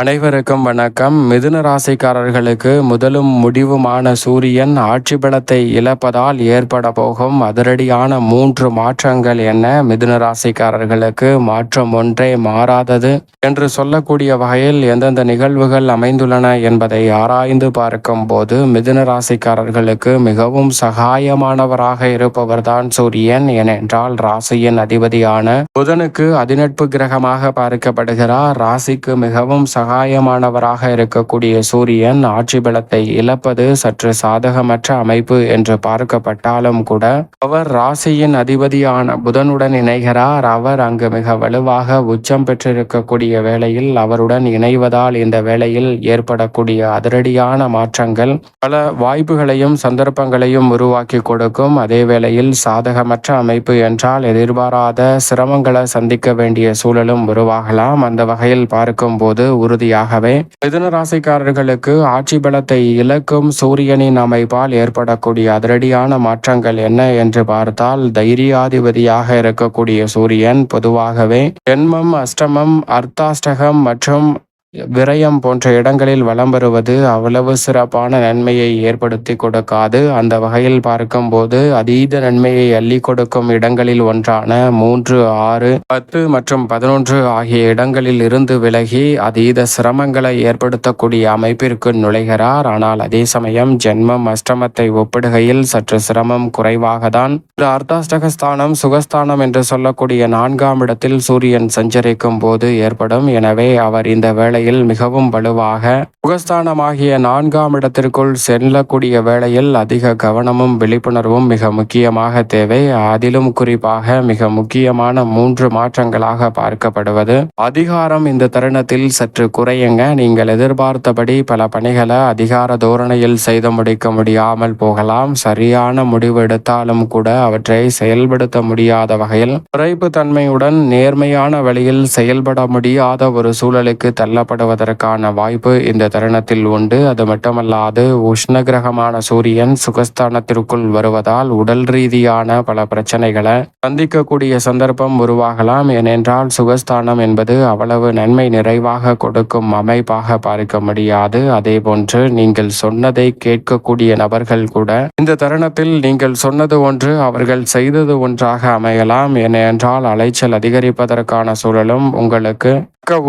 அனைவருக்கும் வணக்கம். மிதுன ராசிக்காரர்களுக்கு முதலும் முடிவுமான சூரியன் ஆட்சி பலத்தை இழப்பதால் ஏற்பட போகும் அதிரடியான மூன்று மாற்றங்கள் என்ன? மிதுன ராசிக்காரர்களுக்கு மாற்றம் ஒன்றே மாறாதது என்று சொல்லக்கூடிய வகையில் எந்தெந்த நிகழ்வுகள் அமைந்துள்ளன என்பதை ஆராய்ந்து பார்க்கும் போது மிதுன ராசிக்காரர்களுக்கு மிகவும் சகாயமானவராக இருப்பவர்தான் சூரியன் ஏனென்றால் ராசியின் அதிபதியான புதனுக்கு அதிநட்பு கிரகமாக பார்க்கப்படுகிறார். ராசிக்கு மிகவும் சகாயமானவராக இருக்கக்கூடிய சூரியன் ஆட்சி பலத்தை இழப்பது சற்று சாதகமற்ற அமைப்பு என்று பார்க்கப்பட்டாலும் கூட அவர் ராசியின் அதிபதியான புதனுடன் இணைகிறார். அவர் அங்கு மிக வலுவாக உச்சம் பெற்றிருக்கக்கூடிய வேளையில் அவருடன் இணைவதால் இந்த வேளையில் ஏற்படக்கூடிய அதிரடியான மாற்றங்கள் பல வாய்ப்புகளையும் சந்தர்ப்பங்களையும் உருவாக்கி கொடுக்கும். அதே வேளையில் சாதகமற்ற அமைப்பு என்றால் எதிர்பாராத சிரமங்களை சந்திக்க வேண்டிய சூழலும் உருவாகலாம். அந்த வகையில் பார்க்கும்போது ஒரு உறுதியாகவே மிதுன ராசிக்காரர்களுக்கு ஆட்சி பலத்தை இழக்கும் சூரியனின் அமைப்பால் ஏற்படக்கூடிய அதிரடியான மாற்றங்கள் என்ன என்று பார்த்தால் தைரியாதிபதியாக இருக்கக்கூடிய சூரியன் பொதுவாகவே ஜென்மம் அஷ்டமம் அர்த்தாஷ்டகம் மற்றும் விரயம் போன்ற இடங்களில் வலம் வருவது அவ்வளவு சிறப்பான நன்மையை ஏற்படுத்தி கொடுக்காது. அந்த வகையில் பார்க்கும்போது அதீத நன்மையை அள்ளி கொடுக்கும் இடங்களில் ஒன்றான மூன்று ஆறு பத்து மற்றும் பதினொன்று ஆகிய இடங்களில் இருந்து விலகி அதீத சிரமங்களை ஏற்படுத்தக்கூடிய அமைப்பிற்கு நுழைகிறார். ஆனால் அதே சமயம் ஜென்மம் அஷ்டமத்தை ஒப்பிடுகையில் சற்று சிரமம் குறைவாக தான் அர்த்தாஷ்டகஸ்தானம் சுகஸ்தானம் என்று சொல்லக்கூடிய நான்காம் இடத்தில் சூரியன் சஞ்சரிக்கும் போது ஏற்படும். எனவே அவர் இந்த வேளை வேளையில் மிகவும் வலுவாக முகஸ்தானமாகிய நான்காம் இடத்திற்குள் செல்லக்கூடிய வேளையில் அதிக கவனமும் விழிப்புணர்வும் மிக முக்கியமாக தேவை. அதிலும் குறிப்பாக மிக முக்கியமான மூன்று மாற்றங்களாக பார்க்கப்படுவது. அதிகாரம் இந்த தருணத்தில் சற்று குறையுங்க. நீங்கள் எதிர்பார்த்தபடி பல பணிகளை அதிகார தோரணையில் செய்து முடிக்க முடியாமல் போகலாம். சரியான முடிவு எடுத்தாலும் கூட அவற்றை செயல்படுத்த முடியாத வகையில் குறைப்பு தன்மையுடன் நேர்மையான வழியில் செயல்பட முடியாத ஒரு சூழலுக்கு தள்ள காணப்படுவதற்கான வாய்ப்பு இந்த தருணத்தில் உண்டு. அது மட்டுமல்லாது உஷ்ண கிரகமான சூரியன் சுகஸ்தானத்திற்குள் வருவதால் உடல் ரீதியான பல பிரச்சனைகளை சந்திக்கக்கூடிய சந்தர்ப்பம் உருவாகலாம். ஏனென்றால் சுகஸ்தானம் என்பது அவ்வளவு நன்மை நிறைவாக கொடுக்கும் அமைப்பாக பார்க்க முடியாது. அதே போன்று நீங்கள் சொன்னதை கேட்கக்கூடிய நபர்கள் கூட இந்த தருணத்தில் நீங்கள் சொன்னது ஒன்று அவர்கள் செய்தது ஒன்றாக அமையலாம். ஏனென்றால் அலைச்சல் அதிகரிப்பதற்கான சூழலும் உங்களுக்கு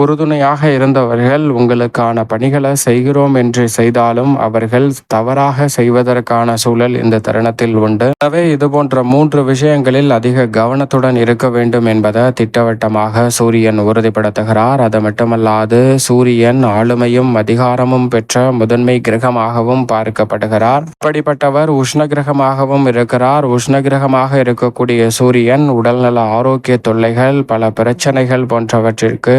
உறுதுணையாக இருந்த அவர்கள் உங்களுக்கான பணிகளை செய்கிறோம் என்று செய்தாலும் அவர்கள் தவறாக செய்வதற்கான சூழல் இந்த தருணத்தில் உண்டு. எனவே இது போன்ற மூன்று விஷயங்களில் அதிக கவனத்துடன் இருக்க வேண்டும் என்பதை திட்டவட்டமாக சூரியன் உறுதிப்படுத்துகிறார். அது மட்டுமல்லாது சூரியன் ஆளுமையும் அதிகாரமும் பெற்ற முதன்மை கிரகமாகவும் பார்க்கப்படுகிறார். அப்படிப்பட்டவர் உஷ்ண கிரகமாகவும் இருக்கிறார். உஷ்ண கிரகமாக இருக்கக்கூடிய சூரியன் உடல்நல ஆரோக்கிய தொல்லைகள் பல பிரச்சனைகள் போன்றவற்றிற்கு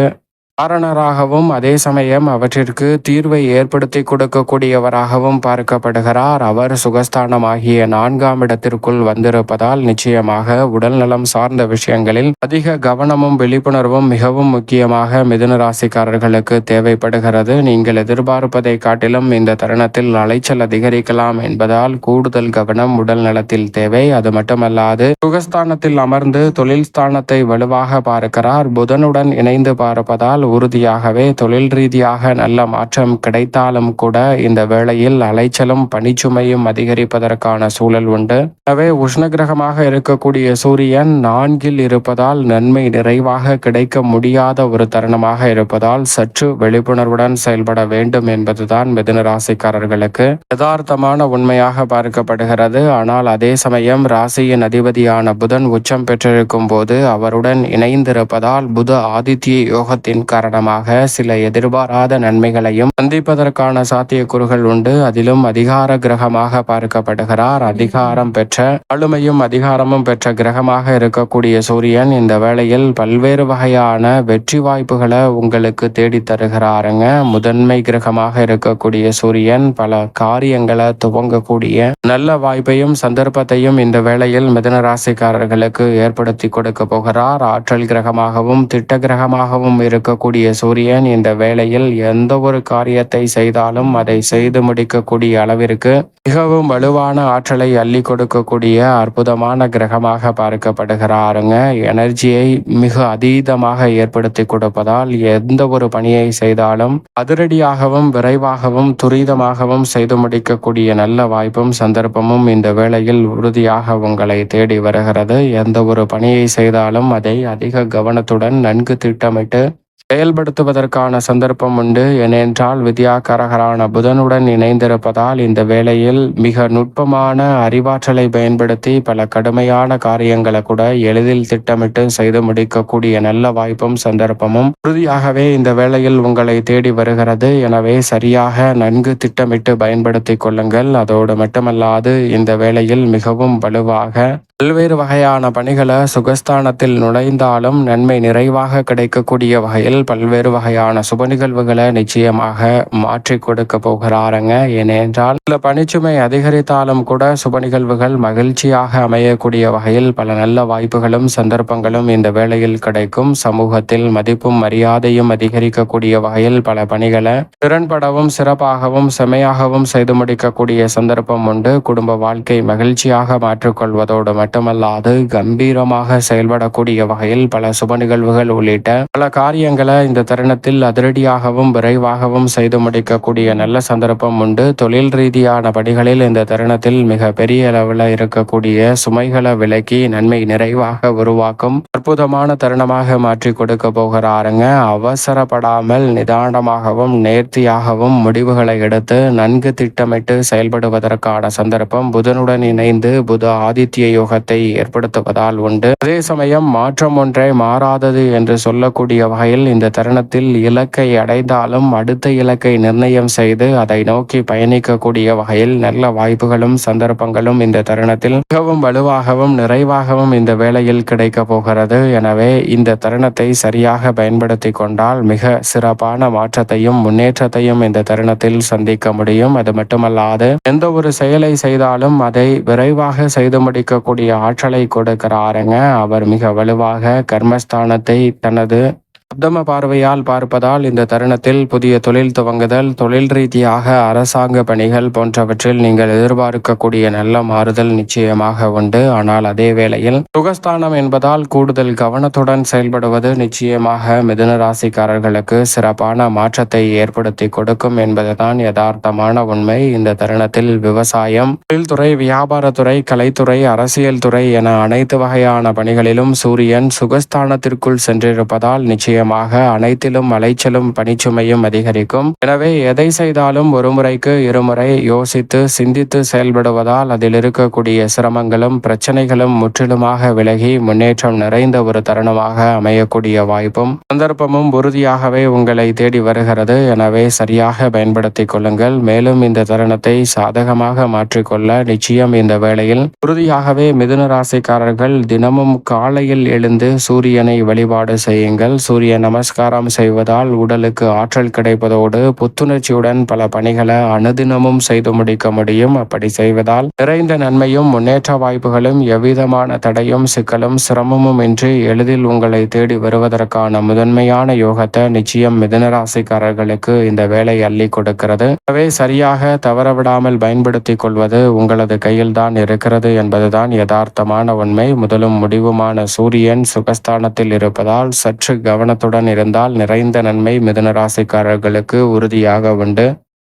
காரணராகவும் அதே சமயம் அவற்றிற்கு தீர்வை ஏற்படுத்தி கொடுக்கக்கூடியவராகவும் பார்க்கப்படுகிறார். அவர் சுகஸ்தானமாகிய நான்காம் இடத்திற்குள் வந்திருப்பதால் நிச்சயமாக உடல் நலம் சார்ந்த விஷயங்களில் அதிக கவனமும் விழிப்புணர்வும் மிகவும் முக்கியமாக மிதுன ராசிக்காரர்களுக்கு தேவைப்படுகிறது. நீங்கள் எதிர்பார்ப்பதை காட்டிலும் இந்த தருணத்தில் அலைச்சல் அதிகரிக்கலாம் என்பதால் கூடுதல் கவனம் உடல் நலத்தில் தேவை. அது மட்டுமல்லாது சுகஸ்தானத்தில் அமர்ந்து தொழில் ஸ்தானத்தை வலுவாக பார்க்கிறார். புதனுடன் இணைந்து பார்ப்பதால் உறுதியாகவே தொழில் ரீதியாக நல்ல மாற்றம் கிடைத்தாலும் கூட இந்த வேளையில் அலைச்சலும் பனிச்சுமையும் அதிகரிப்பதற்கான சூழல் உண்டு. எனவே உஷ்ணகிரகமாக இருக்கக்கூடிய சூரியன் நான்கில் இருப்பதால் நன்மை நிறைவாக கிடைக்க முடியாத ஒரு தருணமாக இருப்பதால் சற்று விழிப்புணர்வுடன் செயல்பட வேண்டும் என்பதுதான் மிதுன ராசிக்காரர்களுக்கு யதார்த்தமான உண்மையாக பார்க்கப்படுகிறது. ஆனால் அதே சமயம் ராசியின் அதிபதியான புதன் உச்சம் பெற்றிருக்கும் போது அவருடன் இணைந்திருப்பதால் புத ஆதித்ய யோகத்தின் காரணமாக சில எதிர்பாராத நன்மைகளையும் சந்திப்பதற்கான சாத்தியக்கூறுகள் உண்டு. அதிலும் அதிகார கிரகமாக பார்க்கப்படுகிறார். அதிகாரம் பெற்ற ஆளுமையும் அதிகாரமும் பெற்ற கிரகமாக இருக்கக்கூடிய சூரியன் இந்த வேளையில் பல்வேறு வகையான வெற்றி வாய்ப்புகளை உங்களுக்கு தேடி தருகிறாருங்க. முதன்மை கிரகமாக இருக்கக்கூடிய சூரியன் பல காரியங்களை துவங்கக்கூடிய நல்ல வாய்ப்பையும் சந்தர்ப்பத்தையும் இந்த வேளையில் மிதன ராசிக்காரர்களுக்கு ஏற்படுத்தி கொடுக்க போகிறார். ஆற்றல் கிரகமாகவும் திட்ட கிரகமாகவும் இருக்கக்கூடிய இருக்கக்கூடிய சூரியன் இந்த வேளையில் எந்த ஒரு காரியத்தை செய்தாலும் அதை செய்து முடிக்கக்கூடிய அளவிற்கு மிகவும் வலுவான ஆற்றலை அள்ளி கொடுக்கக்கூடிய அற்புதமான கிரகமாக பார்க்கப்படுகிறாருங்க. எனர்ஜியை மிக அதீதமாக ஏற்படுத்தி கொடுப்பதால் எந்த ஒரு பணியை செய்தாலும் அதிரடியாகவும் விரைவாகவும் துரிதமாகவும் செய்து முடிக்கக்கூடிய நல்ல வாய்ப்பும் சந்தர்ப்பமும் இந்த வேளையில் உறுதியாக உங்களை தேடி வருகிறது. எந்த ஒரு பணியை செய்தாலும் அதை அதிக கவனத்துடன் நன்கு திட்டமிட்டு செயல்படுத்துவதற்கான சந்தர்ப்பம் உண்டு. ஏனென்றால் வித்யாகரகரான புதனுடன் இணைந்திருப்பதால் இந்த வேளையில் மிக நுட்பமான அறிவாற்றலை பயன்படுத்தி பல கடுமையான காரியங்களை கூட எளிதில் திட்டமிட்டு செய்து முடிக்கக்கூடிய நல்ல வாய்ப்பும் சந்தர்ப்பமும் உறுதியாகவே இந்த வேளையில் உங்களை தேடி வருகிறது. எனவே சரியாக நன்கு திட்டமிட்டு பயன்படுத்தி கொள்ளுங்கள். அதோடு மட்டுமல்லாது இந்த வேளையில் மிகவும் வலுவாக பல்வேறு வகையான பணிகளை சுகஸ்தானத்தில் நுழைந்தாலும் நன்மை நிறைவாக கிடைக்கக்கூடிய வகையில் பல்வேறு வகையான சுப நிகழ்வுகளை நிச்சயமாக மாற்றி கொடுக்க போகிறாருங்க. ஏனென்றால் சில பணிச்சுமை அதிகரித்தாலும் கூட சுப நிகழ்வுகள் மகிழ்ச்சியாக அமையக்கூடிய வகையில் பல நல்ல வாய்ப்புகளும் சந்தர்ப்பங்களும் இந்த வேளையில் கிடைக்கும். சமூகத்தில் மதிப்பும் மரியாதையும் அதிகரிக்கக்கூடிய வகையில் பல பணிகளை திறன்படவும் சிறப்பாகவும் செமையாகவும் செய்து முடிக்கக்கூடிய சந்தர்ப்பம் உண்டு. குடும்ப வாழ்க்கை மகிழ்ச்சியாக மாற்றிக்கொள்வதோடு மட்டுமல்லாது கம்பீரமாக செயல்படக்கூடிய வகையில் பல சுப நிகழ்வுகள் உள்ளிட்ட பல காரியங்களை இந்த தருணத்தில் அதிரடியாகவும் விரைவாகவும் செய்து முடிக்கக்கூடிய நல்ல சந்தர்ப்பம் உண்டு. தொழில் ரீதியான பணிகளில் இந்த தருணத்தில் மிக பெரிய அளவில் இருக்கக்கூடிய சுமைகளை விலக்கி நன்மை நிறைவாக உருவாக்கும் அற்புதமான தருணமாக மாற்றி கொடுக்க போகிறாருங்க. அவசரப்படாமல் நிதானமாகவும் நேர்த்தியாகவும் முடிவுகளை எடுத்து நன்கு திட்டமிட்டு செயல்படுவதற்கான சந்தர்ப்பம். புதனுடன் இணைந்து புத ஆதித்ய யோக தாக்கத்தை ஏற்படுத்துவதால் உண்டு. அதே சமயம் மாற்றம் ஒன்றை மாறாதது என்று சொல்லக்கூடிய வகையில் இந்த தருணத்தில் இலக்கை அடைந்தாலும் அடுத்த இலக்கை நிர்ணயம் செய்து அதை நோக்கி பயணிக்கக்கூடிய வகையில் நல்ல வாய்ப்புகளும் சந்தர்ப்பங்களும் இந்த தருணத்தில் மிகவும் வலுவாகவும் நிறைவாகவும் இந்த வேளையில் கிடைக்க போகிறது. எனவே இந்த தருணத்தை சரியாக பயன்படுத்தி கொண்டால் மிக சிறப்பான மாற்றத்தையும் முன்னேற்றத்தையும் இந்த தருணத்தில் சந்திக்க முடியும். அது மட்டுமல்லாது எந்த ஒரு செயலை செய்தாலும் அதை விரைவாக செய்து முடிக்கக்கூடிய ஆற்றலை கொடுக்கிறாருங்க. அவர் மிக வலுவாக கர்மஸ்தானத்தை தனது உத்தம பார்வையால் பார்ப்பதால் இந்த தருணத்தில் புதிய தொழில் துவங்குதல் தொழில் ரீதியாக அரசாங்க பணிகள் போன்றவற்றில் நீங்கள் எதிர்பார்க்கக்கூடிய நல்ல மாறுதல் நிச்சயமாக உண்டு. ஆனால் அதே வேளையில் சுகஸ்தானம் என்பதால் கூடுதல் கவனத்துடன் செயல்படுவது நிச்சயமாக மிதுன ராசிக்காரர்களுக்கு சிறப்பான மாற்றத்தை ஏற்படுத்தி கொடுக்கும் என்பதுதான் யதார்த்தமான உண்மை. இந்த தருணத்தில் விவசாயம் தொழில்துறை வியாபாரத்துறை கலைத்துறை அரசியல் துறை என அனைத்து வகையான பணிகளிலும் சூரியன் சுகஸ்தானத்திற்குள் சென்றிருப்பதால் நிச்சயம் காரணமாக அனைத்திலும் அலைச்சலும் பணிச்சுமையும் அதிகரிக்கும். எனவே எதை செய்தாலும் ஒருமுறைக்கு இருமுறை யோசித்து சிந்தித்து செயல்படுவதால் அதில் இருக்கக்கூடிய சிரமங்களும் பிரச்சனைகளும் முற்றிலுமாக விலகி முன்னேற்றம் நிறைந்த ஒரு தருணமாக அமையக்கூடிய வாய்ப்பும் சந்தர்ப்பமும் உறுதியாகவே உங்களை தேடி வருகிறது. எனவே சரியாக பயன்படுத்திக் கொள்ளுங்கள். மேலும் இந்த தருணத்தை சாதகமாக மாற்றிக்கொள்ள நிச்சயம் இந்த வேளையில் உறுதியாகவே மிதுன ராசிக்காரர்கள் தினமும் காலையில் எழுந்து சூரியனை வழிபாடு செய்யுங்கள். சூரியன் நமஸ்காரம் செய்வதால் உடலுக்கு ஆற்றல் கிடைப்பதோடு புத்துணர்ச்சியுடன் பல பணிகளை அனுதினமும் செய்து முடிக்க முடியும். அப்படி செய்வதால் நிறைந்த நன்மையும் முன்னேற்ற வாய்ப்புகளும் எவ்விதமான தடையும் சிக்கலும் சிரமமும் இன்றி எளிதில் உங்களை தேடி வருவதற்கான முதன்மையான யோகத்தை நிச்சயம் மிதனராசிக்காரர்களுக்கு இந்த வேலை அள்ளி கொடுக்கிறது. எனவே சரியாக தவறவிடாமல் பயன்படுத்திக் கொள்வது உங்களது கையில்தான் இருக்கிறது என்பதுதான் யதார்த்தமான உண்மை. முதலும் முடிவுமான சூரியன் சுகஸ்தானத்தில் இருப்பதால் சற்று கவனம் கவனத்துடன் இருந்தால் நிறைந்த நன்மை மிதுன ராசிக்காரர்களுக்கு உறுதியாக உண்டு.